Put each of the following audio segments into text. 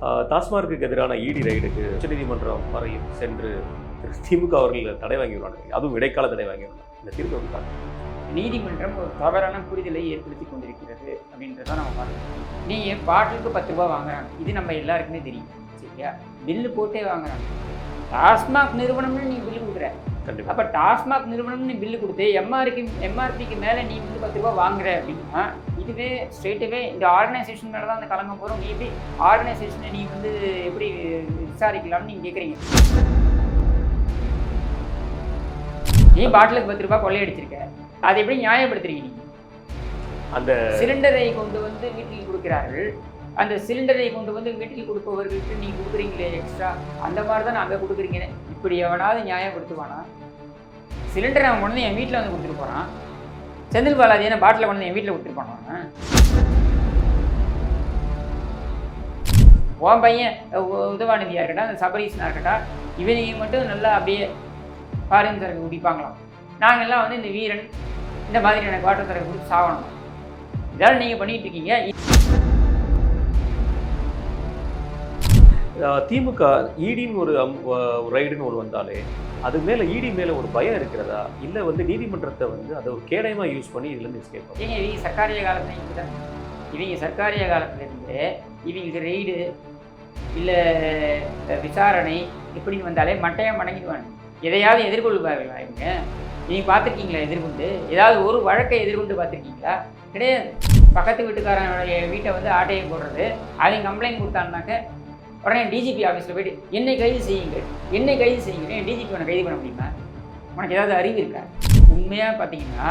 டாஸ்மார்க்கு எதிரான இடி ரைடுக்கு உச்சநீதிமன்றம் வரையும் சென்று திரு திமுக அவர்கள் தடை வாங்கிவிடுவாங்க அதுவும் இடைக்கால தடை வாங்கியுள்ளாங்க இந்த தீர்ப்பு எப்படி நீதிமன்றம் ஒரு தவறான புரிதலை ஏற்படுத்தி கொண்டிருக்கிறது அப்படின்றத நம்ம பார்க்கணும். நீ பாட்டிலுக்கு பத்து ரூபா வாங்குறாங்க. இது நம்ம எல்லாருக்குமே தெரியும். சரியா? பில்லு போட்டே வாங்குறாங்க. டாஸ்மாக் நிறுவனம்னு நீ பில்லு கொடுக்குற கண்டிப்பா. அப்போ டாஸ்மாக் நிறுவனம்னு நீ பில்லு கொடுத்து எம்ஆர்க்கு எம்ஆர்பிக்கு மேலே நீ வந்து பத்து ரூபா வாங்குற அப்படின்னா இதுவே ஸ்ட்ரெயிட்டவே இந்த ஆர்கனைசேஷன் மேலே தான் அந்த கலங்கம் போகிறோம் நீ எப்படி ஆர்கனைசேஷனை நீ வந்து எப்படி விசாரிக்கலாம்னு நீங்கள் கேட்குறீங்க நீ பாட்டிலுக்கு பத்து ரூபாய் கொள்ளையடிச்சிருக்க. அதை எப்படி நியாயப்படுத்துறீங்க நீங்க? அந்த சிலிண்டரை கொண்டு வந்து வீட்டில் கொடுக்கிறார்கள். அந்த சிலிண்டரை கொண்டு வந்து வீட்டுக்கு கொடுப்பவர்களுக்கு நீ கொடுக்குறீங்களே எக்ஸ்ட்ரா அந்த மாதிரி தான் நாங்கள் கொடுக்குறீங்க. இப்படி எவனாவது நியாயப்படுத்துவானா சிலிண்டரை அவன் கொண்டு என் வீட்டில் வந்து கொடுத்துட்டு போகிறான் செந்தில் பாலாஜி என்ன பாட்டில் கொண்டு என் வீட்டில் கொடுத்துட்டு போனான். உன் பையன் உதவாநிதியாக இருக்கட்டும் அந்த சபரீசனாக இருக்கட்டும் இவனையும் மட்டும் நல்லா அப்படியே ஃபாரின் சரக்கு குடிப்பாங்களாம். நாங்கள்லாம் வந்து இந்த வீரன் இந்த மாதிரி எனக்கு வாட்டர் கொடுத்து குடிச்சு சாகணும். இதெல்லாம் நீங்கள் பண்ணிட்டு இருக்கீங்க. திமுக ஈடின்னு ஒரு அம்- ரைடுன்னு ஒரு வந்தாலே அது மேலே ஈடி மேலே ஒரு பயம் இருக்கிறதா? இல்லை வந்து நீதிமன்றத்தை வந்து அதை ஒரு கேடயமாக யூஸ் பண்ணி இதுலேருந்து எஸ்கேப் ஏங்க இவங்க சர்க்காரிய காலத்துல இவங்க சர்க்காரிய காலத்துலேருந்து இவங்களுக்கு ரெய்டு இல்லை விசாரணை இப்படின்னு வந்தாலே மட்டையாக மடங்கிடுவாங்க எதையாவது எதிர்கொள்வார்களா இவங்க. நீங்கள் பார்த்துருக்கீங்களா எதிர்கொண்டு? ஏதாவது ஒரு வழக்கை எதிர்கொண்டு பார்த்துருக்கீங்களா? கிடையாது. பக்கத்து வீட்டுக்காரனுடைய வீட்டை வந்து ஆட்டையை போடுறது அவங்க கம்ப்ளைண்ட் கொடுத்தாங்கனாக்க உடனே டிஜிபி ஆஃபீஸில் போயிட்டு என்னை கைது செய்யுங்க என்னை கைது செய்யுங்க டிஜிபி உன்னை கைது பண்ண முடியுமா? உனக்கு ஏதாவது அறிவு இருக்கா? உண்மையாக பார்த்தீங்கன்னா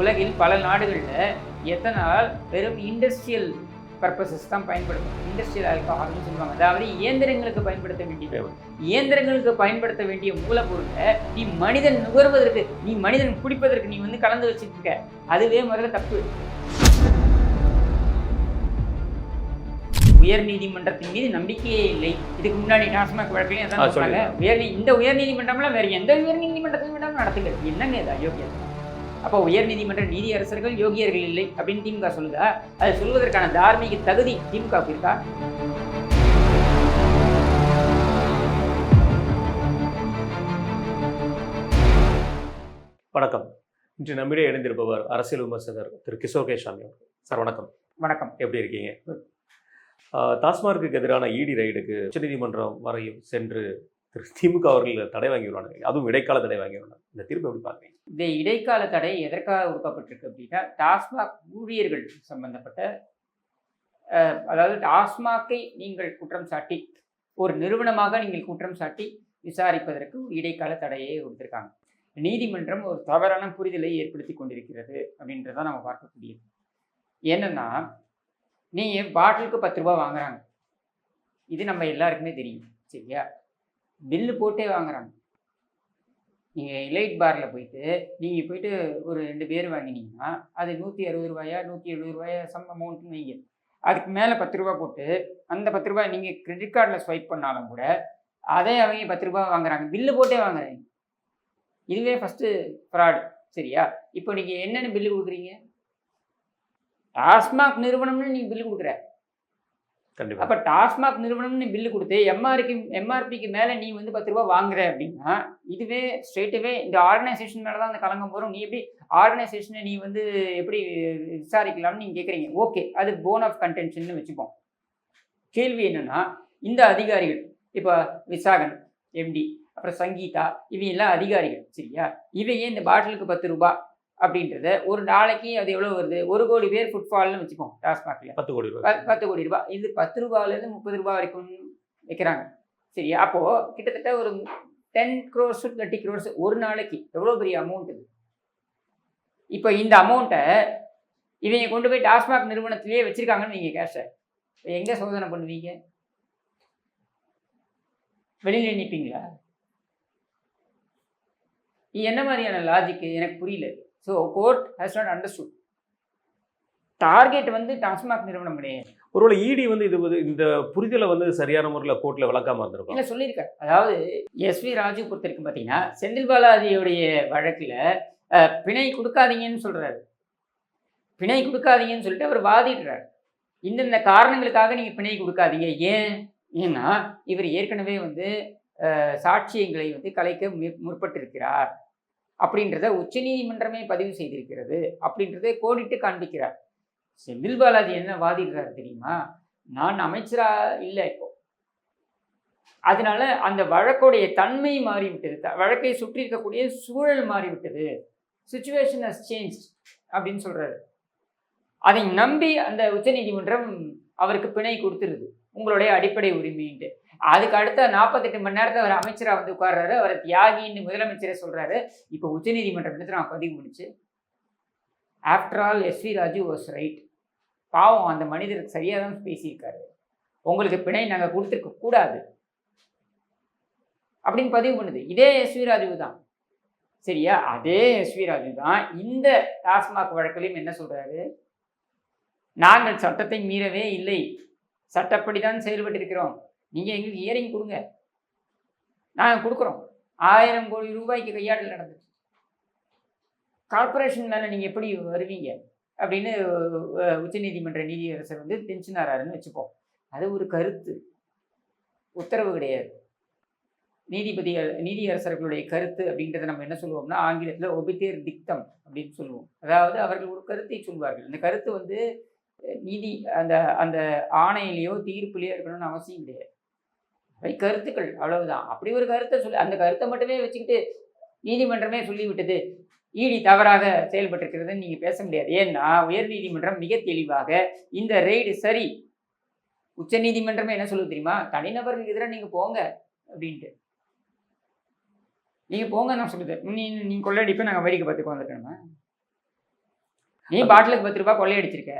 உலகில் பல நாடுகளில் எத்தனால் வெறும் இண்டஸ்ட்ரியல் பர்பஸஸ் தான் பயன்படுத்தும். இண்டஸ்ட்ரியல் ஆல்கஹால்னு சொல்லுவாங்க. அதாவது இயந்திரங்களுக்கு பயன்படுத்த வேண்டிய இயந்திரங்களுக்கு பயன்படுத்த வேண்டிய மூலப்பொருளை நீ மனிதன் நுகர்வதற்கு நீ மனிதன் குடிப்பதற்கு நீ வந்து கலந்து வச்சிருக்க அதுவே முதல்ல தப்பு. உயர் நீதிமன்றத்தின் மீது நம்பிக்கையே இல்லை. இதுக்கு முன்னாடி டாஸ்மாக் வழக்கிலையும் அதான் சொல்லுங்க. சொன்னாங்க. உயர் நீ- இந்த உயர் நீதிமன்றம்லாம் வேற எந்த உயர் நீதிமன்றத்தையும் விடாமல் நடத்துங்க என்னங்க இது அயோக்கியம் அப்போ உயர் நீதிமன்ற நீதி அரசர்கள் யோகியர்கள் இல்லை அப்படின்னு திமுக சொல்லுதா? அதை சொல்வதற்கான தார்மீக தகுதி திமுக இருக்கா? வணக்கம். இன்று நம்மிடையே இணைந்திருப்பவர் அரசியல் விமர்சகர் திரு கிஷோர் கே சாமி. சார் வணக்கம். வணக்கம். எப்படி இருக்கீங்க? டாஸ்மார்க்கு எதிரான இடி ரைடுக்கு உச்சநீதிமன்றம் வரையும் சென்று திரு திமுக அவர்கள் தடை வாங்கியுள்ளாங்க அதுவும் இடைக்கால தடை வாங்கியுள்ளாங்க இந்த தீர்ப்பு எப்படி பார்க்குறீங்க? இந்த இடைக்கால தடை எதற்காக கொடுக்கப்பட்டிருக்கு அப்படின்னா டாஸ்மாக் ஊழியர்கள் சம்பந்தப்பட்ட அதாவது டாஸ்மாக்கை நீங்கள் குற்றம் சாட்டி ஒரு நிறுவனமாக நீங்கள் குற்றம் சாட்டி விசாரிப்பதற்கு ஒரு இடைக்கால தடையை கொடுத்துருக்காங்க நீதிமன்றம் ஒரு தவறான புரிதலை ஏற்படுத்தி கொண்டிருக்கிறது அப்படின்றத நம்ம பார்க்கக்கூடியது. என்னென்னா நீ பாட்டிலுக்கு பத்து ரூபா வாங்குறாங்க. இது நம்ம எல்லாருக்குமே தெரியும். சரியா? பில்லு போட்டே வாங்குறாங்க. நீங்கள் இலைட் பாரில் போயிட்டு நீங்கள் போயிட்டு ஒரு ரெண்டு பேர் வாங்கினீங்கன்னா அது நூற்றி அறுபது ரூபாயா நூற்றி எழுபது ரூபாயா சம் அமௌண்ட்னு வைங்க. அதுக்கு மேலே பத்து ரூபா போட்டு அந்த பத்து ரூபாய் நீங்கள் கிரெடிட் கார்டில் ஸ்வைப் பண்ணாலும் கூட அதே அவங்க பத்து ரூபா வாங்குறாங்க. பில்லு போட்டே வாங்குறாங்க. இதுவே ஃபஸ்ட்டு ஃப்ராடு சரியா? இப்போ நீங்கள் என்னென்ன பில்லு கொடுக்குறீங்க? டாஸ்மாக் நிறுவனம்னு நீ பில்லு கொடுக்குற. கண்டிப்பா. அப்போ டாஸ்மாக் நிறுவனம்னு பில்லு கொடுத்து எம்ஆர்க்கு எம்ஆர்பிக்கு மேலே நீ வந்து பத்து ரூபா வாங்குற அப்படின்னா இதுவே ஸ்ட்ரெயிட்டவே இந்த ஆர்கனைசேஷன் மேலே தான் அந்த கலங்கம் போகிறோம் நீ எப்படி ஆர்கனைசேஷனை நீ வந்து எப்படி விசாரிக்கலாம்னு நீங்கள் கேட்குறீங்க ஓகே அது போன் ஆஃப் கன்டென்ஷன் வச்சுப்போம். கேள்வி என்னன்னா இந்த அதிகாரிகள் இப்போ விசாகன் எம்டி அப்புறம் சங்கீதா இவங்க எல்லாம் அதிகாரிகள் சரியா? இவங்க இந்த பாட்டிலுக்கு பத்து ரூபா அப்படின்றத. ஒரு நாளைக்கு அது எவ்வளோ வருது? ஒரு கோடி பேர் ஃபுட்ஃபால்னு வச்சுப்போம் டாஸ்மாகில். பத்து கோடி ரூபாய். பத்து கோடி ரூபாய். இது பத்து ரூபாயிலேருந்து முப்பது ரூபாய் வரைக்கும் வைக்கிறாங்க. சரியா? அப்போது கிட்டத்தட்ட ஒரு டென் க்ரோர்ஸ் தேர்ட்டி க்ரோர்ஸ் ஒரு நாளைக்கு. எவ்வளோ பெரிய அமௌண்ட் இது? இப்போ இந்த அமௌண்ட்டை இவங்க கொண்டு போய் டாஸ்மாக் நிறுவனத்திலேயே வச்சுருக்காங்கன்னு நீங்கள் கேஷை. எங்கே சோதனை பண்ணுவீங்க? வெளியில் நிற்பீங்களா என்ன மாதிரியான லாஜிக் எனக்கு புரியல. So court has not understood target வந்து டாஸ்மாக் நிறுவனம் கிடையாது. ஒருவேளை இடி வந்து இது இந்த புரிதலை வந்து சரியான முறையில் கோர்ட்ல விளக்காம இருந்திருக்கும் இல்லை சொல்லியிருக்காரு. அதாவது எஸ்வி ராஜு பொறுத்த வரைக்கும் பார்த்தீங்கன்னா செந்தில் பாலாஜியுடைய வழக்கில் பிணை கொடுக்காதீங்கன்னு சொல்கிறாரு பிணை கொடுக்காதீங்கன்னு சொல்லிட்டு அவர் வாதிடுறார். இந்தந்த காரணங்களுக்காக நீங்கள் பிணை கொடுக்காதீங்க. ஏன்? ஏன்னா இவர் ஏற்கனவே வந்து சாட்சியங்களை வந்து கலைக்க முற்- முற்பட்டிருக்கிறார். அப்படின்றத உச்சநீதிமன்றமே பதிவு செய்திருக்கிறது அப்படின்றத கோடிட்டு காண்பிக்கிறார். செந்தில் பாலாஜி என்ன வாதிடுறார் தெரியுமா? நான் அமைச்சரா இல்லை இப்போ. அதனால அந்த வழக்குடைய தன்மை மாறிவிட்டது. த- வழக்கை சுற்றி இருக்கக்கூடிய சூழல் மாறிவிட்டது. சுச்சுவேஷன் ஹஸ் சேஞ்ச் அப்படின்னு சொல்றாரு. அதை நம்பி அந்த உச்சநீதிமன்றம் அவருக்கு பிணை கொடுத்துருது. உங்களுடைய அடிப்படை உரிமைன்ட்டு. அதுக்கு அடுத்த நாற்பத்தெட்டு மணி நேரத்தில் அவர் அமைச்சராக வந்து உட்கார்றாரு. அவரை தியாகின்னு முதலமைச்சரே சொல்கிறாரு இப்போ உச்சநீதிமன்றம் எடுத்து நான் பதிவு முடிச்சு? After all SV Raju was right பாவம் அந்த மனிதருக்கு சரியாக தான் பேசியிருக்காரு. உங்களுக்கு பிணை நாங்கள் கொடுத்துருக்க கூடாது. அப்படின்னு பதிவு பண்ணுது. இதே எஸ்வி ராஜு தான். சரியா? அதே எஸ்வி ராஜு தான். இந்த டாஸ்மாக் வழக்கிலையும் என்ன சொல்கிறாரு நாங்கள் சட்டத்தை மீறவே இல்லை. சட்டப்படி தான் செயல்பட்டிருக்கிறோம். நீங்கள் எங்களுக்கு இயரிங் கொடுங்க. நாங்கள் கொடுக்குறோம். ஆயிரம் கோடி ரூபாய்க்கு கையாடல் நடந்துச்சு. கார்பரேஷன் மேலே நீங்கள் எப்படி வருவீங்க? அப்படின்னு உச்சநீதிமன்ற நீதியரசர் வந்து டென்ஷன் வச்சுப்போம். அது ஒரு கருத்து. உத்தரவு கிடையாது. நீதிபதி நீதியரசர்களுடைய கருத்து அப்படின்றத நம்ம என்ன சொல்லுவோம்னா ஆங்கிலத்தில் ஒபித்தேர் திக்தம் அப்படின்னு சொல்லுவோம். அதாவது அவர்கள் ஒரு கருத்தை சொல்வார்கள். இந்த கருத்து வந்து நீதி அந்த அந்த ஆணையிலேயோ தீர்ப்புலேயோ இருக்கணும்னு அவசியம் கிடையாது. கருத்துக்கள் அவ்வளவுதான். அப்படி ஒரு கருத்தை சொல்லி அந்த கருத்தை மட்டுமே வச்சுக்கிட்டு நீதிமன்றமே சொல்லிவிட்டது. ஈடி தவறாக செயல்பட்டிருக்கிறதுன்னு நீங்கள் பேச முடியாது. ஏன்னா உயர்நீதிமன்றம் மிக தெளிவாக இந்த ரெய்டு சரி. உச்ச நீதிமன்றமே என்ன சொல்லுது தெரியுமா? தனிநபர்களுக்கு எதிராக நீங்கள் போங்க அப்படின்ட்டு. நீங்கள் போங்க நான் சொல்லுது. நீ நீ கொள்ளையடிப்ப நாங்கள் வேடிக்கை பார்த்துக்கு வந்துருக்கணுமா நீ பாட்டிலுக்கு பத்து ரூபாய் கொள்ளையடிச்சிருக்க.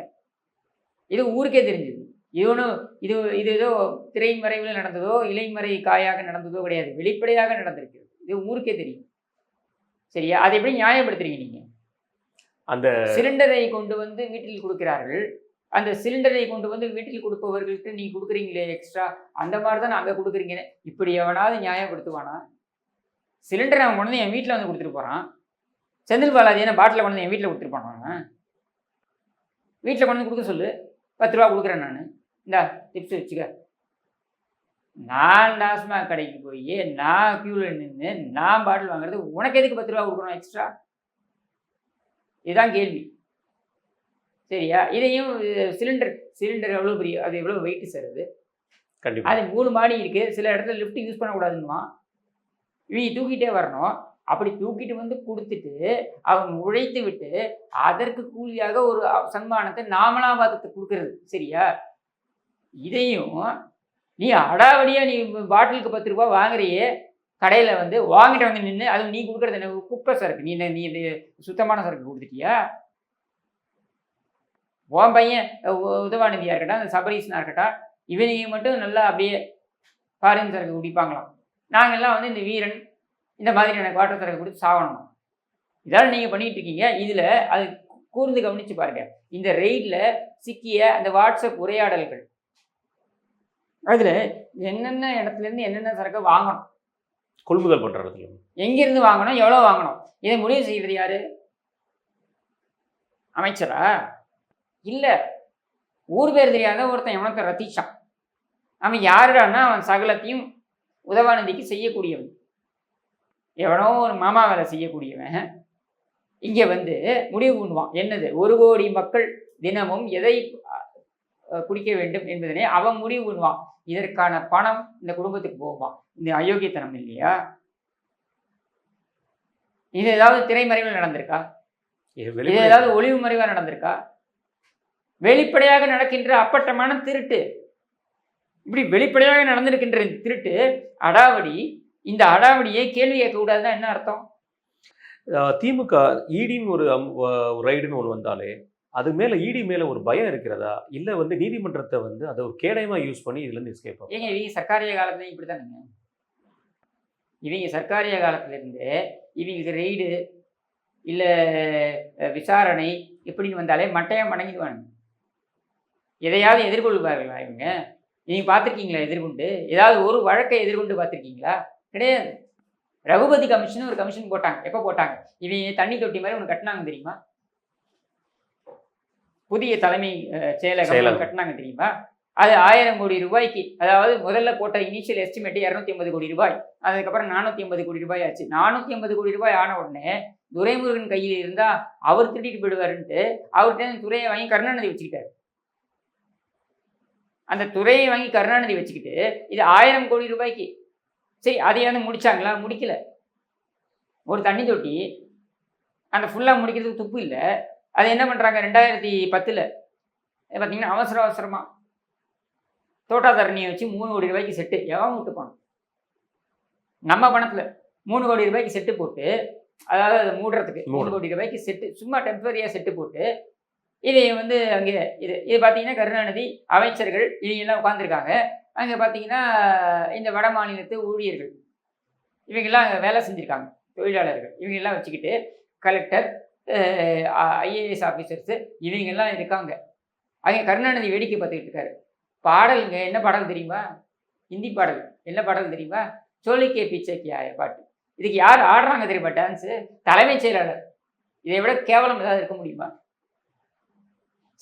இது ஊருக்கே தெரிஞ்சது. ஒன்றும் இது இது ஏதோ திரைமறைவில் நடந்ததோ இலைமறை காயாக நடந்ததோ கிடையாது. வெளிப்படையாக நடந்திருக்கிறது. இது ஊருக்கே தெரியும். சரியா? அதை எப்படி நியாயப்படுத்துறீங்க நீங்க? அந்த சிலிண்டரை கொண்டு வந்து வீட்டில் கொடுக்கிறார்கள். அந்த சிலிண்டரை கொண்டு வந்து வீட்டில் கொடுப்பவர்களுக்கு நீ கொடுக்குறீங்களே எக்ஸ்ட்ரா அந்த மாதிரி தான் நாங்கள் கொடுக்குறீங்கன்னு இப்படி எவனாவது நியாயப்படுத்துவானா? சிலிண்டரை அவன் கொண்டு வந்து என் வீட்டில் வந்து கொடுத்துட்டு போகிறான் செந்தில் பாலாஜி என்ன பாட்டில் கொண்டு வந்து என் வீட்டில் கொடுத்துட்டு போனான்? வீட்டில் கொண்டு வந்து கொடுக்க சொல்லு. பத்து ரூபா கொடுக்குறேன் நான். இந்தா டிப்ஸ் வச்சுக்க. நான் டாஸ்மாக் கடைக்கு போய் நான் க்யூவில் நின்று நான் பாட்டில் வாங்குறது உனக்கு எதுக்கு பத்து ரூபா கொடுக்கணும் எக்ஸ்ட்ரா இதுதான் கேள்வி. சரியா? இதையும் சிலிண்டர் சிலிண்டர் எவ்வளோ பெரிய அது எவ்வளோ வெயிட் சார் அது? கண்டிப்பா. அது மூணு மாடி இருக்கு சில இடத்துல லிஃப்ட் யூஸ் பண்ணக்கூடாதுன்னுமா இவங்க தூக்கிட்டே வரணும். அப்படி தூக்கிட்டு வந்து கொடுத்துட்டு அவங்க உழைத்து விட்டு அதற்கு கூலியாக ஒரு சன்மானத்தை நாமலாபாதத்துக்கு கொடுக்கறது. சரியா? இதையும் நீ அடாவடியாக நீ பாட்டிலுக்கு பத்து ரூபா வாங்குறியே கடையில் வந்து வாங்கிட்டு வந்து நின்று அதுவும் நீ கொடுக்குறது என்ன? குப்பை சரக்கு. நீ நீ இது சுத்தமான சரக்கு கொடுத்துட்டியா? உன் பையன் உதவாநிதியாக இருக்கட்டும் அந்த சபரீசனா இருக்கட்டும் இவனையும் மட்டும் நல்லா அப்படியே ஃபாரின் சரக்கு குடிப்பாங்களாம். நாங்கள்லாம் வந்து இந்த வீரன் இந்த மாதிரியான வாட்டர் சரக்கு கொடுத்து சாகணும். இதெல்லாம் நீங்கள் பண்ணிகிட்டு இருக்கீங்க இதில் அது கூர்ந்து கவனித்து பாருங்க. இந்த ரெய்டில் சிக்கிய அந்த வாட்ஸ்அப் உரையாடல்கள் அதில் என்னென்ன இடத்துல இருந்து என்னென்ன சரக்கு வாங்கணும்? கொள்முதல் பண்ற இடத்துல. எங்கிருந்து வாங்கணும்? எவ்வளோ வாங்கணும்? இதை முடிவு செய்கிறது யாரு? அமைச்சரா? இல்லை ஊர் பேர் தெரியாத ஒருத்தன் எவனத்தை ரத்திச்சான் அவன் யாருடான்னா அவன் சகலத்தையும் உதவாநிதிக்கு செய்யக்கூடியவன். எவனோ ஒரு மாமா வேலை செய்யக்கூடியவன். இங்கே வந்து முடிவு பண்ணுவான். என்னது? ஒரு கோடி மக்கள் தினமும் எதை குடிக்க வேண்டும் என்பதனை அவன் முடிவு பண்ணுவான். இதற்கான பணம் இந்த குடும்பத்துக்கு போவான் இந்த அயோக்கியத்தனம் இல்லையா? இது ஏதாவது திரைமறைவில் நடந்திருக்கா? இது ஏதாவது ஒளிவு மறைவா நடந்திருக்கா? வெளிப்படையாக நடக்கின்ற அப்பட்டமான திருட்டு. இப்படி வெளிப்படையாக நடந்திருக்கின்ற இந்த திருட்டு அடாவடி இந்த அடாவடியை கேள்வி கேட்க கூடாதுன்னா என்ன அர்த்தம்? திமுக ஈடின்னு ஒரு ரைடுன்னு ஒன்று வந்தாலே அது மேல ஈடி மேல ஒரு பயம் இருக்கிறதா? இல்ல வந்து நீதிமன்றத்தை வந்து அதை ஒரு கேடயமா யூஸ் பண்ணி இதுல இருந்து எஸ்கேப் ஆகும்? ஏங்க இவங்க சர்க்காரிய காலத்துலையும் இப்படி தானுங்க இவங்க சர்க்காரிய காலத்திலிருந்து இவங்களுக்கு ரெய்டு இல்லை விசாரணை இப்படின்னு வந்தாலே மட்டையாக மடங்கிடுவானுங்க. எதையாவது எதிர்கொள்வார்களா இவங்க? நீங்கள் பார்த்துருக்கீங்களா எதிர்கொண்டு? ஏதாவது ஒரு வழக்கை எதிர்கொண்டு பார்த்துருக்கீங்களா? கிடையாது. ரகுபதி கமிஷன் ஒரு கமிஷன் போட்டாங்க. எப்போ போட்டாங்க? இவங்க தண்ணி தொட்டி மாதிரி ஒன்று கட்டினாங்க தெரியுமா? புதிய தலைமை செயலகம். கட்டினாங்க தெரியுமா? அது ஆயிரம் கோடி ரூபாய்க்கு அதாவது முதல்ல போட்ட இனிஷியல் எஸ்டிமேட் இரநூத்தி ஐம்பது கோடி ரூபாய் அதுக்கப்புறம் நானூற்றி ஐம்பது கோடி ரூபாய் ஆச்சு. நானூற்றி ஐம்பது கோடி ரூபாய் ஆன உடனே துரைமுருகன் கையில் இருந்தா அவர் திருடிட்டு போயிடுவாருன்ட்டு அவர்கிட்ட துறையை வாங்கி கருணாநிதி வச்சுக்கிட்டாரு. அந்த துறையை வாங்கி கருணாநிதி வச்சுக்கிட்டு இது ஆயிரம் கோடி ரூபாய்க்கு சரி அதையாவது முடிச்சாங்களா? முடிக்கல. ஒரு தண்ணி தொட்டி அந்த ஃபுல்லாக முடிக்கிறதுக்கு துப்பு இல்லை. அது என்ன பண்ணுறாங்க ரெண்டாயிரத்தி பத்தில். பார்த்தீங்கன்னா அவசர அவசரமாக தோட்டா தரணியை வச்சு மூணு கோடி ரூபாய்க்கு செட்டு. எவன் விட்டு போனோம் நம்ம பணத்தில் மூணு கோடி ரூபாய்க்கு செட்டு போட்டு அதாவது அதை மூடுறதுக்கு மூணு. கோடி ரூபாய்க்கு செட்டு சும்மா டெம்பரரியாக செட்டு போட்டு இதை வந்து அங்கே இது இது பார்த்தீங்கன்னா கருணாநிதி அமைச்சர்கள் இவங்கெல்லாம் உட்காந்துருக்காங்க அங்கே பார்த்தீங்கன்னா இந்த வட மாநிலத்து ஊழியர்கள் இவங்கெல்லாம் அங்க வேலை செஞ்சுருக்காங்க தொழிலாளர்கள் இவங்கெல்லாம் வச்சுக்கிட்டு கலெக்டர் ஐஏஎஸ் ஆஃபீஸர்ஸு இவங்கெல்லாம் இருக்காங்க. அங்கே கருணாநிதி வேடிக்கை பார்த்துக்கிட்டு இருக்காரு. பாடலுங்க என்ன பாடல் தெரியுமா? ஹிந்தி பாடல். என்ன பாடல் தெரியுமா? சோழிக்கே பீச்சை பாட்டு. இதுக்கு யார் ஆடுறாங்க தெரியுமா டான்ஸு தலைமைச் செயலாளர். இதை விட கேவலம் ஏதாவது இருக்க முடியுமா?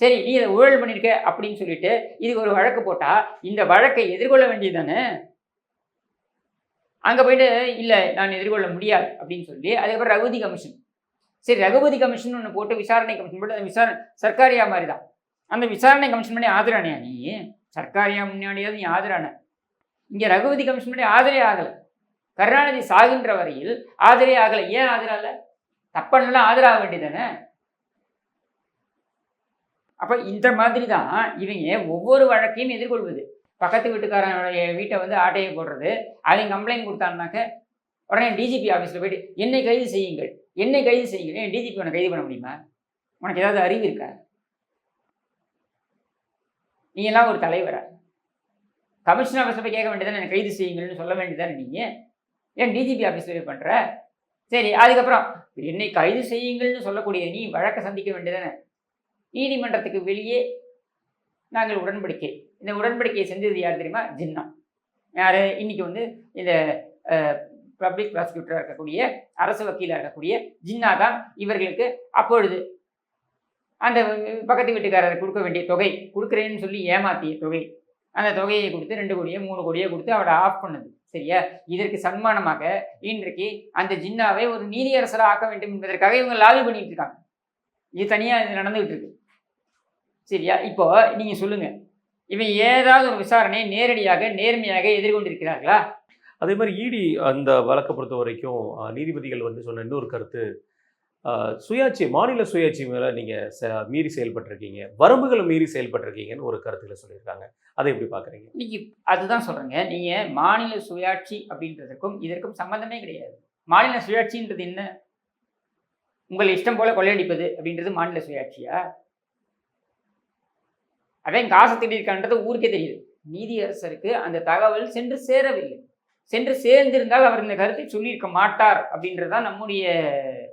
சரி நீ இதை ஊழல் பண்ணியிருக்க அப்படின்னு சொல்லிட்டு இதுக்கு ஒரு வழக்கு போட்டால் இந்த வழக்கை எதிர்கொள்ள வேண்டியது தானே அங்கே போயிட்டு இல்லை நான் எதிர்கொள்ள முடியாது அப்படின்னு சொல்லி அதுக்கப்புறம் ரகுதி கமிஷன். சரி ரகுபதி கமிஷன் ஒன்று போட்டு விசாரணை கமிஷன் போட்டு அந்த விசாரணை சர்க்காரியா மாதிரி தான் அந்த விசாரணை கமிஷன் பண்ணி ஆதரானியா நீ? சர்க்காரியா முன்னாடியாவது நீ ஆதரான இங்கே ரகுபதி கமிஷன் பண்ணி ஆதரே ஆகலை. கருணாநிதி சாகின்ற வரையில் ஆதரே ஆகலை. ஏன் ஆதரால தப்பண்ணலாம் ஆதராக வேண்டியதானே அப்போ இந்த மாதிரி தான் இவங்க ஒவ்வொரு வழக்கையும் எதிர்கொள்வது. பக்கத்து வீட்டுக்காரனுடைய வீட்டை வந்து ஆட்டையை போடுறது அவங்க கம்ப்ளைண்ட் கொடுத்தாங்கனாக்க உடனே டிஜிபி ஆஃபீஸில் போயிட்டு என்னை கைது செய்யுங்கள். என்னை கைது செய்கிறேன் ஏன் டிஜிபி உன்னை கைது பண்ண முடியுமா? உனக்கு ஏதாவது அறிவு இருக்கா? நீ எல்லாம் ஒரு தலைவரா? கமிஷன் ஆஃபீஸில் போய் கேட்க வேண்டியதானே என்னை கைது செய்யுங்கள்னு சொல்ல வேண்டியதானே நீங்கள் ஏன் டிஜிபி ஆஃபீஸில் போய் பண்ணுற சரி அதுக்கப்புறம் என்னை கைது செய்யுங்கள்னு சொல்லக்கூடிய நீ வழக்கை சந்திக்க வேண்டியதானே நீதிமன்றத்துக்கு வெளியே நாங்கள் உடன்படிக்கை. இந்த உடன்படிக்கையை செஞ்சது யார் தெரியுமா? ஜின்னா. யார்? இன்னைக்கு வந்து இந்த பப்ளிக் ப்ராசிக்யூட்டராக இருக்கக்கூடிய அரசு வக்கீலாக இருக்கக்கூடிய ஜின்னா தான் இவர்களுக்கு அப்பொழுது. அந்த பக்கத்து வீட்டுக்காரர் கொடுக்க வேண்டிய தொகை கொடுக்குறேன்னு சொல்லி ஏமாத்திய தொகை. அந்த தொகையை கொடுத்து ரெண்டு கோடியோ மூணு கோடியோ கொடுத்து அவளை ஆஃப் பண்ணுது. சரியா? இதற்கு சன்மானமாக இன்றைக்கு அந்த ஜின்னாவை ஒரு நீதியரசராக ஆக்க வேண்டும் என்பதற்காக இவங்க லாபி பண்ணிட்டு இருக்காங்க. இது தனியாக இது நடந்துகிட்டு இருக்கு. சரியா? இப்போ நீங்க சொல்லுங்க. இவன் ஏதாவது ஒரு விசாரணையை நேரடியாக நேர்மையாக எதிர்கொண்டிருக்கிறார்களா? அதே மாதிரி இடி அந்த வழக்கை பொறுத்த வரைக்கும் நீதிபதிகள் வந்து சொன்ன இன்னொரு கருத்து சுயாட்சி மாநில சுயாட்சி மேலே நீங்கள் மீறி செயல்பட்டிருக்கீங்க. வரம்புகளை மீறி செயல்பட்டிருக்கீங்கன்னு ஒரு கருத்தில் சொல்லியிருக்காங்க. அதை எப்படி பார்க்குறீங்க நீங்கள் அதுதான் சொல்கிறேங்க நீங்கள் மாநில சுயாட்சி அப்படின்றதுக்கும் இதற்கும் சம்மந்தமே கிடையாது. மாநில சுயாட்சின்றது என்ன? உங்கள் இஷ்டம் போல கொள்ளையடிப்பது அப்படின்றது மாநில சுயாட்சியா? அதே காசு திடீர்கான்றது ஊருக்கே தெரியுது. நீதியரசருக்கு அந்த தகவல் சென்று சேரவில்லை. சென்று சேர்ந்திருந்தால் அவர் இந்த கருத்தை சொல்லியிருக்க மாட்டார் அப்படின்றது தான் நம்முடைய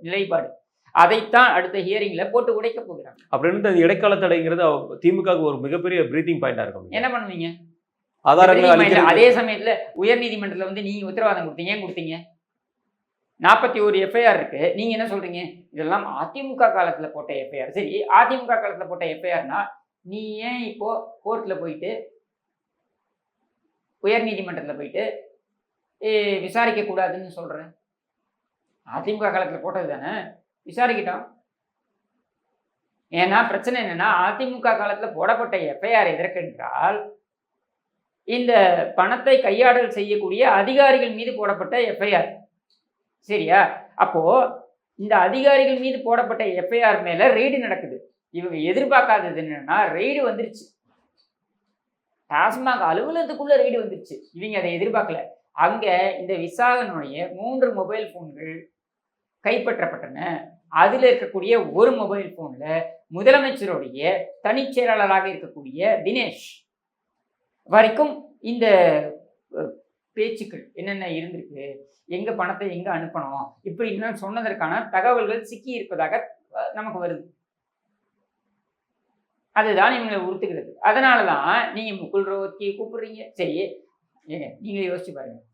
நிலைப்பாடு. அதைத்தான் அடுத்த ஹியரிங்ல போட்டு உடைக்க போகிறாங்க. அப்படின்னு இந்த இடைக்கால தடைங்கிறது திமுகவுக்கு ஒரு மிகப்பெரிய பிரீத்திங் பாயிண்டா இருக்கும் என்ன பண்ணுவீங்க? ஆதாரங்களை அதே சமயத்துல உயர் நீதிமன்றத்துல வந்து நீங்க உத்தரவாதம் கொடுத்தீங்க ஏன் கொடுத்தீங்க? நாற்பத்தி ஒரு எஃப்ஐஆர் இருக்கு. நீங்க என்ன சொல்றீங்க? இதெல்லாம் அதிமுக காலத்துல போட்ட எஃப்ஐஆர் சரி அதிமுக காலத்துல போட்ட எஃப்ஐஆர்னா நீ ஏன் இப்போ கோர்ட்ல போயிட்டு உயர் நீதிமன்றத்துல போயிட்டு விசாரிக்கக்கூடாதுன்னு விசாரிக்க கூடாதுன்னு அதிமுக காலத்தில் போட்டது தானே? விசாரிக்கிட்டோம். ஏன்னா பிரச்சனை என்னன்னா அதிமுக காலத்தில் போடப்பட்ட எஃப்ஐஆர் எதற்கென்றால் இந்த பணத்தை கையாடல் செய்யக்கூடிய அதிகாரிகள் மீது போடப்பட்ட எஃப்ஐஆர். சரியா? அப்போ இந்த அதிகாரிகள் மீது போடப்பட்ட எஃப்ஐஆர் மேல ரெய்டு நடக்குது. இவங்க எதிர்பார்க்காதது என்னன்னா ரெய்டு வந்துருச்சு. டாஸ்மாக் அலுவலகத்துக்குள்ள ரெய்டு வந்துருச்சு. இவங்க அதை எதிர்பார்க்கல. அங்கே இந்த விசாகனுடைய மூன்று மொபைல் ஃபோன்கள் கைப்பற்றப்பட்டன. அதில் இருக்கக்கூடிய ஒரு மொபைல் ஃபோனில் முதலமைச்சருடைய தனிச்செயலாளராக இருக்கக்கூடிய தினேஷ் வரைக்கும் இந்த பேச்சுக்கள் என்னென்ன இருந்திருக்கு எங்கே பணத்தை எங்கே அனுப்பணும் இப்படி இன்னும் சொன்னதற்கான தகவல்கள் சிக்கி இருப்பதாக நமக்கு வருது. அதுதான் இவங்களை உறுத்துகிறது. அதனால தான் நீங்கள் முகுல் ரோஹத்கியை கூப்பிடுறீங்க. சரி ஏங்க நீங்கள் யோசிச்சு பாருங்கள்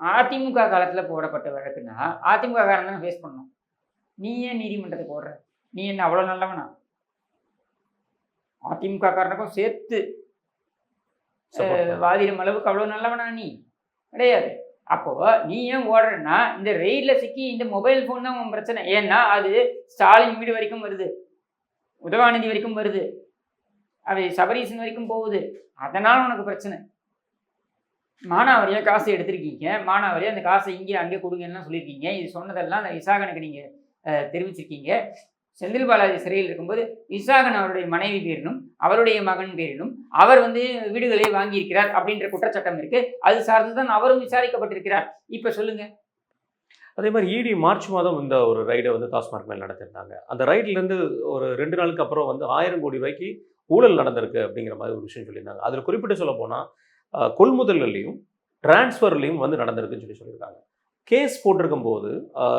அதிமுக காலத்துல போடப்பட்ட வழக்குன்னா அதிமுக காரன் தான் ஃபேஸ் பண்ணணும். நீ ஏன் நீதிமன்றத்துக்கு போடுற? நீ என்ன அவ்வளோ நல்லவனா? அதிமுக காரனுக்கும் சேர்த்து. வாதிடும் அளவுக்கு அவ்வளோ நல்லவனா நீ? கிடையாது. அப்போ நீ ஏன் ஓடுறன்னா இந்த ரெயில்ல சிக்கி இந்த மொபைல் ஃபோன் தான் உன் பிரச்சனை. ஏன்னா அது ஸ்டாலின் வீடு வரைக்கும் வருது. உதவாநிதி வரைக்கும் வருது. அது சபரீசன் வரைக்கும் போகுது. அதனால உனக்கு பிரச்சனை. மானாவரியாக காசு எடுத்திருக்கீங்க. மானாவரியாக அந்த காசை இங்கே அங்கே கொடுங்கன்னு சொல்லியிருக்கீங்க. இது சொன்னதெல்லாம் அந்த விசாகனுக்கு நீங்கள் தெரிவிச்சிருக்கீங்க. செந்தில் பாலாஜி சிறையில் இருக்கும்போது விசாகன் அவருடைய மனைவி பேரிலும் அவருடைய மகன் பேரிலும் அவர் வந்து வீடுகளை வாங்கியிருக்கிறார் அப்படின்ற குற்றச்சாட்டம் இருக்கு. அது சார்ந்து தான் அவரும் விசாரிக்கப்பட்டிருக்கிறார். இப்போ சொல்லுங்க. அதே மாதிரி இடி மார்ச் மாதம் இந்த ஒரு ரைடை வந்து டாஸ்மாக் மேல் நடத்திருந்தாங்க. அந்த ரைட்லேருந்து ஒரு ரெண்டு நாளுக்கு அப்புறம் வந்து ஆயிரம் கோடி ரூபாய்க்கு ஊழல் நடந்திருக்கு அப்படிங்கிற மாதிரி ஒரு விஷயம் சொல்லியிருந்தாங்க. அதில் குறிப்பிட்டு சொல்ல போனால் கொள்முதல்கள்லையும் டிரான்ஸ்ஃபர்லையும் வந்து நடந்திருக்குன்னு சொல்லி சொல்லியிருக்காங்க கேஸ் போட்டிருக்கும் போது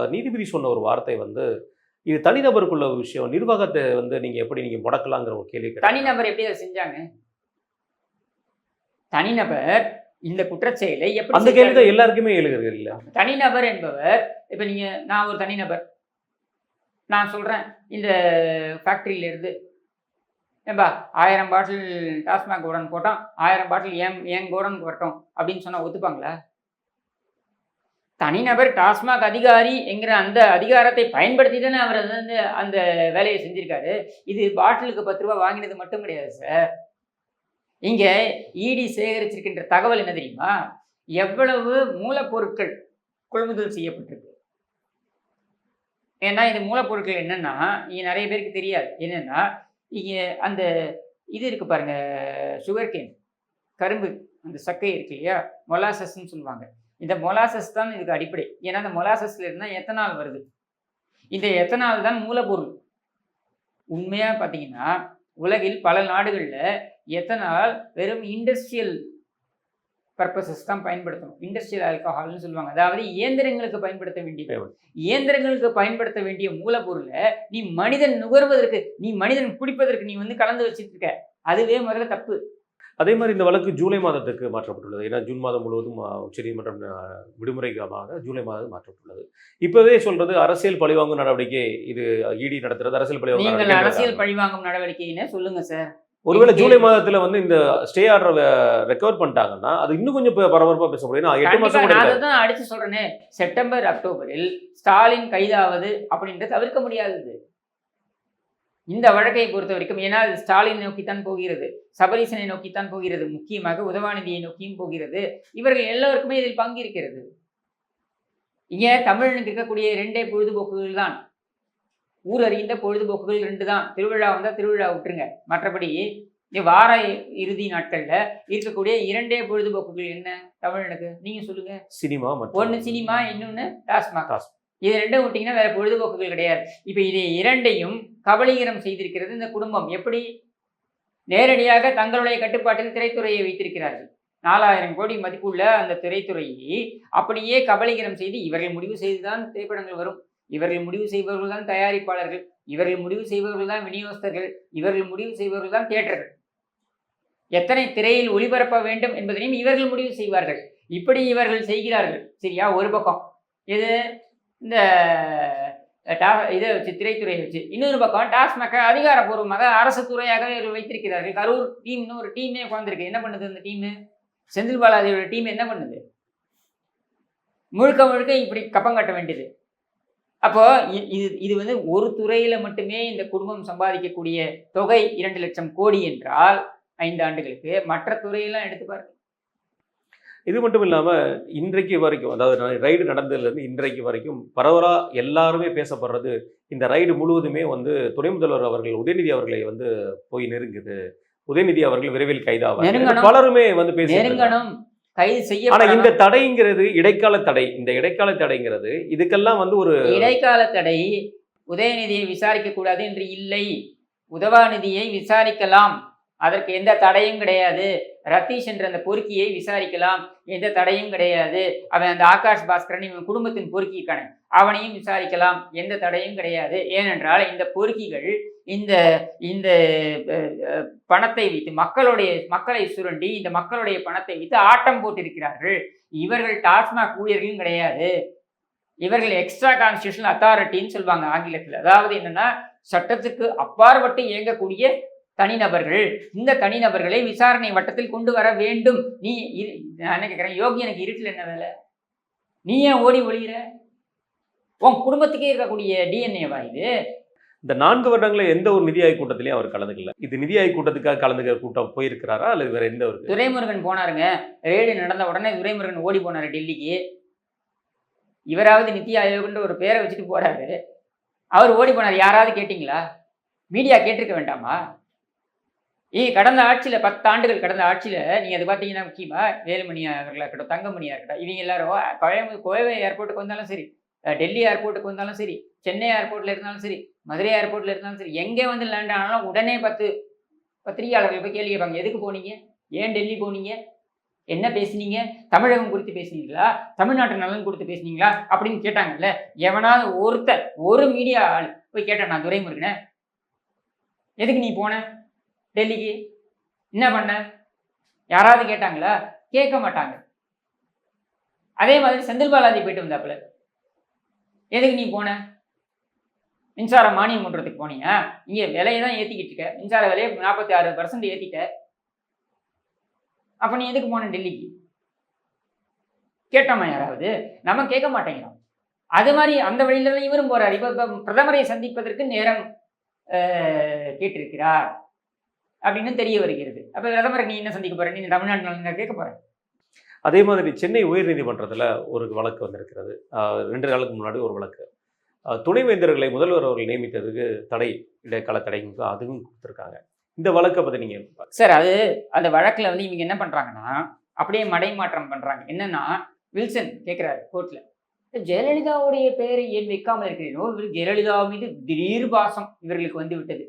நீதிபதி சொன்ன ஒரு வார்த்தை வந்து இது தனிநபருக்குள்ள ஒரு விஷயம் நிர்வாகத்தை வந்து நீங்க எப்படி நீங்க முடக்கலாங்கிற ஒரு கேள்வி. தனிநபர் எப்படி அதை செஞ்சாங்க தனிநபர் இந்த குற்றச்செயலை எப்படி அந்த? கேள்வி தான் எல்லாருக்குமே எழுகிறது இல்ல தனிநபர் என்பவர் இப்போ நீங்க நான் ஒரு தனிநபர் நான் சொல்றேன் இந்த ஃபேக்டரியில ஏன்பா ஏம்பா ஆயிரம் பாட்டில் டாஸ்மாக் கோடன் போட்டோம் ஆயிரம் பாட்டில் ஏன் ஏன் கோடன் போட்டோம் அப்படின்னு சொன்னால் ஒத்துப்பாங்களா? தனிநபர் டாஸ்மாக் அதிகாரி என்கிற அந்த அதிகாரத்தை பயன்படுத்தி தானே அவர் வந்து அந்த வேலையை செஞ்சுருக்காரு. இது பாட்டிலுக்கு பத்து ரூபா வாங்கினது மட்டும் கிடையாது சார். இங்கே இடி சேகரிச்சிருக்கின்ற தகவல் என்ன தெரியுமா? எவ்வளவு மூலப்பொருட்கள் கொள்முதல் செய்யப்பட்டிருக்கு. ஏன்னா இந்த மூலப்பொருட்கள் என்னென்னா இங்கே நிறைய பேருக்கு தெரியாது. என்னென்னா அந்த இது இருக்கு பாருங்க சுகர் கேன் கரும்பு அந்த சக்கை இருக்கு இல்லையா? மொலாசஸ்ன்னு சொல்லுவாங்க. இந்த மொலாசஸ் தான் இதுக்கு அடிப்படை. ஏன்னா அந்த மொலாசஸ்ல இருந்தால் எத்தனால் வருது? இந்த எத்தனால் தான் மூலப்பொருள். உண்மையா பார்த்தீங்கன்னா உலகில் பல நாடுகளில் எத்தனால் வெறும் இண்டஸ்ட்ரியல் பர்பசஸ் தான் பயன்படுத்தணும். இண்டஸ்ட்ரியல் ஆல்கஹால்னு சொல்லுவாங்க. அதாவது இயந்திரங்களுக்கு பயன்படுத்த வேண்டியது. தேவை. இயந்திரங்களுக்கு பயன்படுத்த வேண்டிய மூலப்பொருளை நீ மனிதன் நுகர்வதற்கு நீ மனிதன் குடிப்பதற்கு நீ வந்து கலந்து வச்சிட்டு இருக்க அதுவே முதல்ல தப்பு. அதே மாதிரி இந்த வழக்கு ஜூலை மாதத்துக்கு மாற்றப்பட்டுள்ளது. ஏன்னா ஜூன் மாதம் முழுவதும் உச்சநீதிமன்றம் விடுமுறைக்காக ஜூலை மாதம் மாற்றப்பட்டுள்ளது. இப்பவே சொல்றது அரசியல் பழிவாங்கும் நடவடிக்கை இது இடி நடத்துறது அரசியல் பழிவாங்கும் அரசியல் பழிவாங்கும் நடவடிக்கைன்னு சொல்லுங்க சார். ஒருவேளை ஜூலை மாதத்துல வந்து இந்த ஸ்டே ஆர்டர் ரெக்கவர் பண்ணிட்டாங்கன்னா அது இன்னும் கொஞ்சம் பரபரப்பா பேச முடியும் எட்டு மாசம் கூட தான் அடிச்சு சொல்றேனே. செப்டம்பர் அக்டோபரில் ஸ்டாலின் கைதாவது அப்படின்றது தவிர்க்க முடியாதது. இந்த வழக்கை பொறுத்த வரைக்கும் ஏன்னா அது ஸ்டாலின் நோக்கித்தான் போகிறது. சபரீசனை நோக்கித்தான் போகிறது. முக்கியமாக உதவாநிதியை நோக்கியும் போகிறது. இவர்கள் எல்லோருக்குமே இதில் பங்கு இருக்கிறது. இங்க தமிழனுக்கு இருக்கக்கூடிய இரண்டே பொழுதுபோக்குகள் தான். ஊர் அறிந்த பொழுதுபோக்குகள் ரெண்டு தான் திருவிழா வந்தா திருவிழா விட்டுருங்க. மற்றபடி வார இறுதி நாட்கள்ல இருக்கக்கூடிய இரண்டே பொழுதுபோக்குகள் என்ன? தமிழனுக்கு. நீங்க சொல்லுங்க. சினிமா ஒன்னு சினிமா இன்னொன்னு டாஸ்மாக். இது ரெண்டும் விட்டீங்கன்னா வேற பொழுதுபோக்குகள் கிடையாது. இப்ப இதை இரண்டையும் கபலீகரம் செய்திருக்கிறது இந்த குடும்பம். எப்படி? நேரடியாக தங்களுடைய கட்டுப்பாட்டில் திரைத்துறையை வைத்திருக்கிறார்கள். நாலாயிரம் கோடி மதிப்புள்ள அந்த திரைத்துறையை அப்படியே கபலீகரம் செய்து இவர்கள் முடிவு செய்துதான் திரைப்படங்கள் வரும். இவர்கள் முடிவு செய்பவர்கள் தான் தயாரிப்பாளர்கள் இவர்கள் முடிவு செய்பவர்கள் தான் விநியோகஸ்தர்கள் இவர்கள் முடிவு செய்பவர்கள் தான் தியேட்டர்கள். எத்தனை திரையில் ஒளிபரப்ப வேண்டும் என்பதனையும் இவர்கள் முடிவு செய்வார்கள். இப்படி இவர்கள் செய்கிறார்கள். சரியா? ஒரு பக்கம். இது இந்த டா இதை வச்சு திரைத்துறையை வச்சு. இன்னொரு பக்கம் டாஸ்மாக அதிகாரப்பூர்வமாக அரசு துறையாக இவர்கள் வைத்திருக்கிறார்கள். கரூர் டீம்னு ஒரு டீமே உட்காந்துருக்கு என்ன பண்ணுது அந்த டீமு? செந்தில் பாலாஜியோட டீம் என்ன பண்ணுது? முழுக்க முழுக்க இப்படி கப்பம் கட்ட வேண்டியது. அப்போ இது இது வந்து ஒரு துறையில மட்டுமே இந்த குடும்பம் சம்பாதிக்கக்கூடிய தொகை இரண்டு லட்சம் கோடி என்றால் ஐந்து ஆண்டுகளுக்கு மற்ற துறையெல்லாம் எடுத்து பாருங்க. இது மட்டும் இல்லாம இன்றைக்கு வரைக்கும் அதாவது ரைடு நடந்ததுலேருந்து இன்றைக்கு வரைக்கும் பரவலா எல்லாருமே பேசப்படுறது இந்த ரைடு முழுவதுமே வந்து துணை முதல்வர் அவர்கள் உதயநிதி அவர்களை வந்து போய் நெருங்குது. உதயநிதி அவர்கள் விரைவில் நெருங்கணும். பலருமே வந்து பேசி நெருங்கணும். கைது செய்ய ஆனா இந்த தடைங்கிறது இடைக்கால தடை. இந்த இடைக்கால தடைங்கிறது இதுக்கெல்லாம் வந்து ஒரு இடைக்கால தடை உதயநிதியை விசாரிக்க கூடாது என்று இல்லை. உதவாநிதியை விசாரிக்கலாம். அதற்கு எந்த தடையும் கிடையாது. ரத்தீஷ் என்ற அந்த பொறுக்கியை விசாரிக்கலாம். எந்த தடையும் கிடையாது. அவன் அந்த ஆகாஷ் பாஸ்கரன் இவன் குடும்பத்தின் பொறுக்கி அவனையும் விசாரிக்கலாம். எந்த தடையும் கிடையாது. ஏனென்றால் இந்த பொறுக்கிகள் இந்த இந்த பணத்தை வைத்து மக்களுடைய மக்களை சுரண்டி இந்த மக்களுடைய பணத்தை வைத்து ஆட்டம் போட்டிருக்கிறார்கள். இவர்கள் டாஸ்மாக் ஊழியர்களும் கிடையாது. இவர்கள் எக்ஸ்ட்ரா கான்ஸ்டியூஷனல் அத்தாரிட்டின்னு சொல்லுவாங்க ஆங்கிலத்தில். அதாவது என்னன்னா சட்டத்துக்கு அப்பாற்பட்டு இயங்கக்கூடிய தனிநபர்கள் இந்த தனிநபர்களை விசாரணை வட்டத்தில் கொண்டு வர வேண்டும். நீ நான் என்ன கேட்குறேன்? யோகி எனக்கு இருட்டில் என்ன வேலை? நீ ஏன் ஓடி ஒளிகிற உன் குடும்பத்துக்கே இருக்கக்கூடிய டிஎன்ஏவா இது? இந்த நான்கு வருடங்கள எந்த ஒரு நிதி ஆய்வு கூட்டத்திலையும் அவர் கலந்துக்கல. இது நிதி ஆய்வு கூட்டத்துக்காக கலந்துக்கிற கூட்டம் போயிருக்கிறாரா? அல்லது வேற எந்த ஒரு துரைமுருகன் போனாருங்க. ரேடு நடந்த உடனே துரைமுருகன் ஓடி போனாரு டெல்லிக்கு. இவராவது நித்தி ஆயோக்ன்ற ஒரு பேரை வச்சுட்டு போறாரு. அவர் ஓடி போனார். யாராவது கேட்டிங்களா? மீடியா கேட்டிருக்க வேண்டாமா? ஏ கடந்த ஆட்சியில் பத்து ஆண்டுகள் கடந்த ஆட்சியில் நீங்கள் அது பார்த்தீங்கன்னா முக்கியமாக வேலுமணி அவர்களாக இருக்கட்டும் தங்கமணியாக இருக்கட்டும் இவங்க எல்லாரும் கோயம்பு கோவை ஏர்போர்ட்டுக்கு வந்தாலும் சரி டெல்லி ஏர்போர்ட்டுக்கு வந்தாலும் சரி சென்னை ஏர்போர்ட்டில் இருந்தாலும் சரி மதுரை ஏர்போர்ட்டில் இருந்தாலும் சரி எங்கே வந்து லேண்ட் ஆனாலும் உடனே பத்து பத்திரிகையாளர்கள் போய் கேள்வி கேட்பாங்க எதுக்கு போனீங்க? ஏன் டெல்லி போனீங்க? என்ன பேசுனீங்க? தமிழகம் குறித்து பேசுனீங்களா? தமிழ்நாட்டு நலன் குறித்து பேசுனீங்களா? அப்படின்னு கேட்டாங்கல்ல எவனாவது ஒருத்தர் ஒரு மீடியா ஆள் போய் கேட்டான் நான் துரைமுருகனை. எதுக்கு நீ போன? டெல்லிக்கு. என்ன பண்ண? யாராவது கேட்டாங்களா? கேட்க மாட்டாங்க. அதே மாதிரி செந்தில் பாலாஜி போயிட்டு வந்தாப்புல. எதுக்கு நீ போன? மின்சார மானியம் பண்றதுக்கு போனீங்க? இங்க விலையை தான் ஏத்திக்கிட்டு இருக்க. மின்சார விலையை நாற்பத்தி ஆறு பர்சன்ட் ஏத்திட்ட. அப்ப நீ எதுக்கு போன டெல்லிக்கு? கேட்டோமா யாராவது? நம்ம கேட்க மாட்டேங்கிறோம். அது மாதிரி அந்த வழியில தான் இவரும் போறாரு. இப்ப பிரதமரை சந்திப்பதற்கு நேரம் கேட்டிருக்கிறார். அப்படின்னு தெரிய வருகிறது. அப்ப பிரதமரை நீ என்ன சந்திக்க போற? நீ தமிழ்நாட்டு நலன்கள் கேட்க போற? அதே மாதிரி சென்னை உயர்நீதிமன்றத்தில் ஒரு வழக்கு வந்திருக்கிறது. ரெண்டு நாளுக்கு முன்னாடி ஒரு வழக்கு. துணைவேந்தர்களை முதல்வர் அவர்கள் நியமித்ததுக்கு தடை இடைக்கால தடை அதுவும் கொடுத்துருக்காங்க. இந்த வழக்கை பற்றி நீங்கள் சார் அது அந்த வழக்குல வந்து இவங்க என்ன பண்றாங்கன்னா அப்படியே மடைமாற்றம் பண்றாங்க. என்னன்னா வில்சன் கேட்கிறாரு கோர்ட்ல. ஜெயலலிதாவுடைய பெயரை ஏன் வைக்காமல் இருக்கிறீர்களோ இவர் ஜெயலலிதா மீது திடீர் பாசம் இவர்களுக்கு வந்து விட்டது.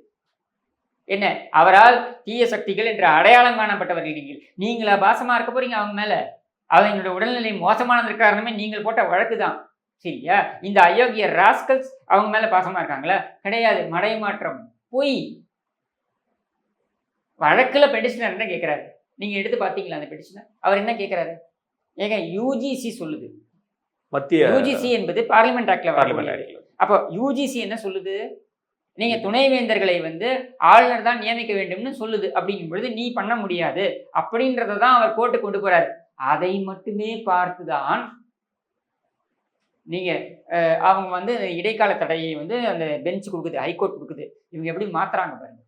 என்ன? அவரால் தீய சக்திகள் என்ற அடையாளம் காணப்பட்டவர்கள் நீங்கள். நீங்களா பாசமா இருக்க போறீங்க அவங்க மேல? அவங்களோட உடல்நிலை மோசமானதற்கு காரணமே நீங்கள் போட்ட வழக்கு தான். சரியா? இந்த அயோக்கிய ராஸ்கல்ஸ் அவங்க மேல பாசமா இருக்காங்களா? கிடையாது. மடைமாற்றம் பொய். வழக்குல பெட்டிஷனர் என்ன கேட்கிறாரு நீங்க எடுத்து பாத்தீங்களா அந்த பெட்டிஷனர் அவர் என்ன கேட்கிறாரு ஏங்க யூஜிசி சொல்லுது. மத்திய யூஜிசி என்பது பார்லிமெண்ட் ஆக்டில் அப்போ யூஜிசி என்ன சொல்லுது? நீங்க துணைவேந்தர்களை வந்து ஆளுநர் தான் நியமிக்க வேண்டும்னு சொல்லுது. அப்படிங்கும் பொழுது நீ பண்ண முடியாது. அப்படின்றத தான் அவர் கோர்ட்டு கொண்டு போறாரு. அதை மட்டுமே பார்த்துதான் நீங்க அவங்க வந்து இடைக்கால தடையை வந்து அந்த பெஞ்ச் கொடுக்குது ஹைகோர்ட் கொடுக்குது. இவங்க எப்படி மாத்துறாங்க பாருங்க.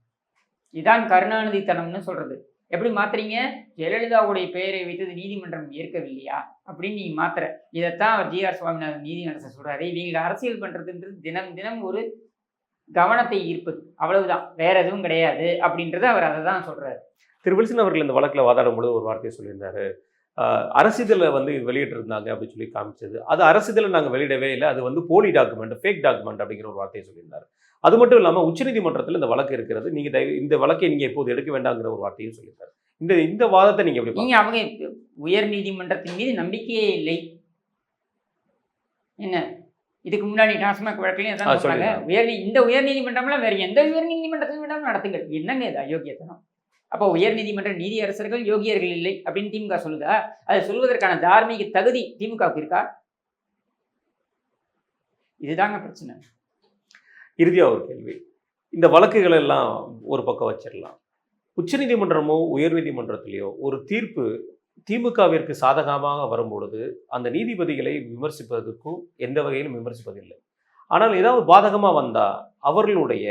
இதான் கருணாநிதித்தனம்னு சொல்றது. எப்படி மாத்துறீங்க? ஜெயலலிதாவுடைய பெயரை வைத்தது நீதிமன்றம் ஏற்கவில்லையா? அப்படின்னு நீங்க மாத்துற. இதைத்தான் அவர் ஜி ஆர் சுவாமிநாதன் நீதிநடத்த சொல்றாரு. இவங்க அரசியல் பண்றதுன்றது தினம் தினம் ஒரு கவனத்தை ஈர்ப்பது அவ்வளவுதான். வேற எதுவும் கிடையாது அப்படின்றது அவர் அதை தான் சொல்றாரு. திரு வில்சன் அவர்கள் இந்த வழக்கில் வாதாடும் பொழுது ஒரு வார்த்தையை சொல்லியிருந்தாரு. அரசிதழை வந்து வெளியிட்டிருந்தாங்க அப்படின்னு சொல்லி காமிச்சது. அது அரசிதழை நாங்கள் வெளியிடவே இல்லை. அது வந்து போலி டாக்குமெண்ட் ஃபேக் டாக்குமெண்ட் அப்படிங்கிற ஒரு வார்த்தையை சொல்லியிருந்தாரு. அது மட்டும் இல்லாமல் உச்சநீதிமன்றத்தில் இந்த வழக்கு இருக்கிறது. நீங்கள் தயவு இந்த வழக்கை நீங்கள் இப்போது எடுக்க வேண்டாங்கிற ஒரு வார்த்தையும் சொல்லியிருந்தாரு. இந்த இந்த வாதத்தை நீங்கள் எப்படி நீங்க அவங்க உயர் நீதிமன்றத்தின் மீது நம்பிக்கையே இல்லை. என்ன? இதுக்கு முன்னாடி டாஸ்மாக் வழக்கிலையும் அதான் சொன்னாங்க சொல்லிருக்காங்க. உயர் நீ- இந்த உயர் நீதிமன்றம்ல வேற எந்த உயர் நீதிமன்றத்திலும் வேண்டாம் நடத்துங்கள். என்னங்க இது அயோக்கியத்தனம்? அப்போ உயர் நீதிமன்ற நீதி அரசர்கள் யோகியர்கள் இல்லை அப்படின்னு திமுக சொல்லுதா? அது சொல்வதற்கான தார்மீக தகுதி திமுகவுக்கு இருக்கா? இதுதாங்க பிரச்சனை. இறுதியாக ஒரு கேள்வி. இந்த வழக்குகள் எல்லாம் ஒரு பக்கம் வச்சிடலாம் உச்சநீதிமன்றமோ உயர்நீதிமன்றத்திலேயோ ஒரு தீர்ப்பு திமுகவிற்கு சாதகமாக வரும்பொழுது அந்த நீதிபதிகளை விமர்சிப்பதற்கும் எந்த வகையிலும் விமர்சிப்பதில்லை. ஆனால் ஏதாவது பாதகமாக வந்தால் அவர்களுடைய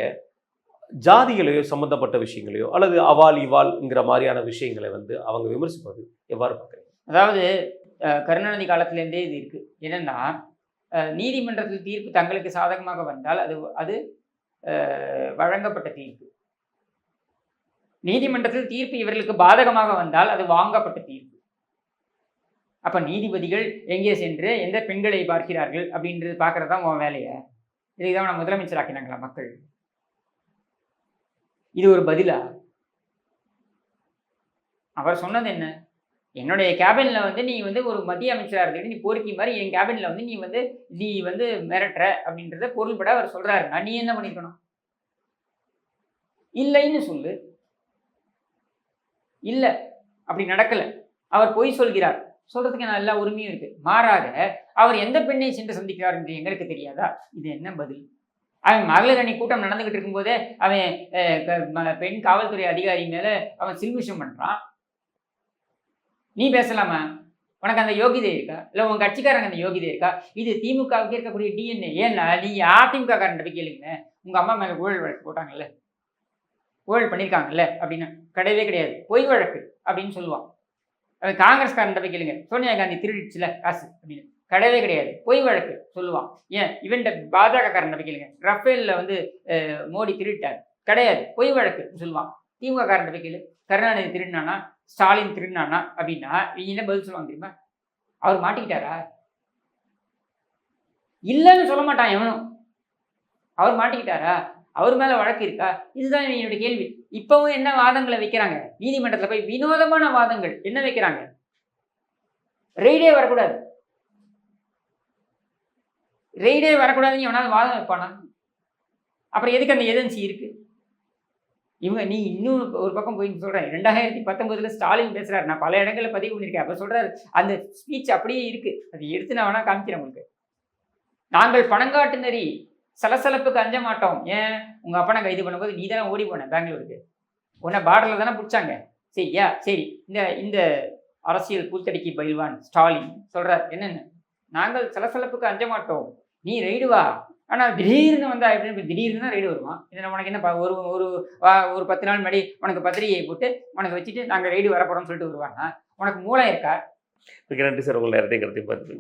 ஜாதிகளையோ சம்பந்தப்பட்ட விஷயங்களையோ அல்லது அவால் இவால்ங்கிற மாதிரியான விஷயங்களை வந்து அவங்க விமர்சிப்பது எவ்வாறு பார்க்குறீங்க? அதாவது கருணாநிதி காலத்திலேருந்தே இது இருக்குது என்னென்னா நீதிமன்றத்தில் தீர்ப்பு தங்களுக்கு சாதகமாக வந்தால் அது அது வழங்கப்பட்ட தீர்ப்பு. நீதிமன்றத்தில் தீர்ப்பு இவர்களுக்கு பாதகமாக வந்தால் அது வாங்கப்பட்ட தீர்ப்பு. அப்போ நீதிபதிகள் எங்கே சென்று எந்த பெண்களை பார்க்கிறார்கள் அப்படின்றது பார்க்கறது தான் உன் வேலையை? இதுக்கு தான் நான் முதலமைச்சர் ஆக்கினாங்களா மக்கள்? இது ஒரு பதிலா? அவர் சொன்னது என்ன? என்னுடைய கேபின்ல வந்து நீ வந்து ஒரு மத்திய அமைச்சராக இருந்துட்டு நீ போர்க்கி மாதிரி என் கேபின்ல வந்து நீ வந்து நீ வந்து மிரட்டுற அப்படின்றத பொருள்பட அவர் சொல்கிறாரு நான் நீ என்ன பண்ணிக்கணும் இல்லைன்னு சொல்லு. இல்லை. அப்படி நடக்கலை. அவர் பொய் சொல்கிறார். சொல்றதுக்கு நான் எல்லா உரிமையும் இருக்கு. மாறாக அவர் எந்த பெண்ணை சென்று சந்திக்கிறார் என்று எங்களுக்கு தெரியாதா? இது என்ன பதில்? அவன் மகளிர் அணி கூட்டம் நடந்துகிட்டு இருக்கும்போதே அவன் ம- பெண் காவல்துறை அதிகாரி மேல அவன் சில்மிஷம் பண்றான். நீ பேசலாமா? உனக்கு அந்த யோகிதை இருக்கா? இல்லை உன் கட்சிக்காரங்க அந்த யோகிதை இருக்கா? இது திமுகவுக்கு இருக்கக்கூடிய டிஎன்ஏ ஏன்னா நீ அதிமுக காரன் போய் கேளுங்க உங்க அம்மா மேல ஊழல் வழக்கு போட்டாங்கல்ல? ஊழல் பண்ணியிருக்காங்கல்ல அப்படின்னு. கிடையவே கிடையாது. பொய் வழக்கு அப்படின்னு சொல்லுவான். காங்கிரஸ்காரன் போய் கேளுங்க. சோனியா காந்தி திருடிச்சுல காசு அப்படின்னு. கிடையவே கிடையாது. பொய் வழக்கு சொல்லுவான். ஏன்? இவன் பாஜக காரன் போய் கேளுங்க. ரஃபேலில் வந்து மோடி திருடிட்டார். கிடையாது. பொய் வழக்கு சொல்லுவான். திமுக காரன் போய் கேளு. கருணாநிதி திருடினானா? ஸ்டாலின் திருடினானா? அப்படின்னா இவங்க என்ன பதில் சொல்லுவாங்க தெரியுமா? அவர் மாட்டிக்கிட்டாரா? இல்லைன்னு சொல்ல மாட்டான் எவனும். அவர் மாட்டிக்கிட்டாரா? அவர் மேலே வழக்கு இருக்கா? இதுதான் என்னுடைய கேள்வி. இப்பவும் என்ன வாதங்களை வைக்கிறாங்க? நீதிமன்றத்தில் போய் வினோதமான வாதங்கள் என்ன வைக்கிறாங்க? ரெய்டே வரக்கூடாது. ரெய்டே வரக்கூடாதுன்னு எவனாவது வாதம் வைப்பானா? அப்புறம் எதுக்கு அந்த ஏஜென்சி இருக்கு? இவங்க நீ இன்னும் ஒரு பக்கம் போய் சொல்கிறேன் ரெண்டாயிரத்தி பத்தொன்பதுல ஸ்டாலின் பேசுகிறார் நான் பல இடங்களில் பதிவு பண்ணியிருக்கேன். அப்போ சொல்கிறாரு அந்த ஸ்பீச் அப்படியே இருக்குது அது எடுத்து நான் வேணால் காமிக்கிறேன் உங்களுக்கு. நாங்கள் பணங்காட்டு நெறி சலசலப்புக்கு அஞ்ச மாட்டோம். ஏன்? உங்க அப்பனை கைது பண்ணும்போது நீ தானே ஓடி போன பெங்களூருக்கு. உன்னை பார்டர்ல தானே பிடிச்சாங்க. சரியா? சரி. இந்த இந்த அரசியல் பூத்தடிக்கு பயில்வான் ஸ்டாலின் சொல்றார். என்னென்ன? நாங்கள் சலசலப்புக்கு அஞ்ச மாட்டோம். நீ ரைடு வா. ஆனால் திடீர்னு வந்தா எப்படி திடீர்னு தான் ரைடு வருவான் இதில் உனக்கு என்ன ப- ஒரு ஒரு வா- ஒரு பத்து நாள் முன்னாடி உனக்கு பத்திரிகையை போட்டு உனக்கு வச்சுட்டு நாங்கள் ரைடு வரப்போறோம்னு சொல்லிட்டு வருவாங்க உனக்கு மூளை இருக்கா? மிக நன்றி சார். உங்கள் நேரத்தை கருத்தை பார்த்து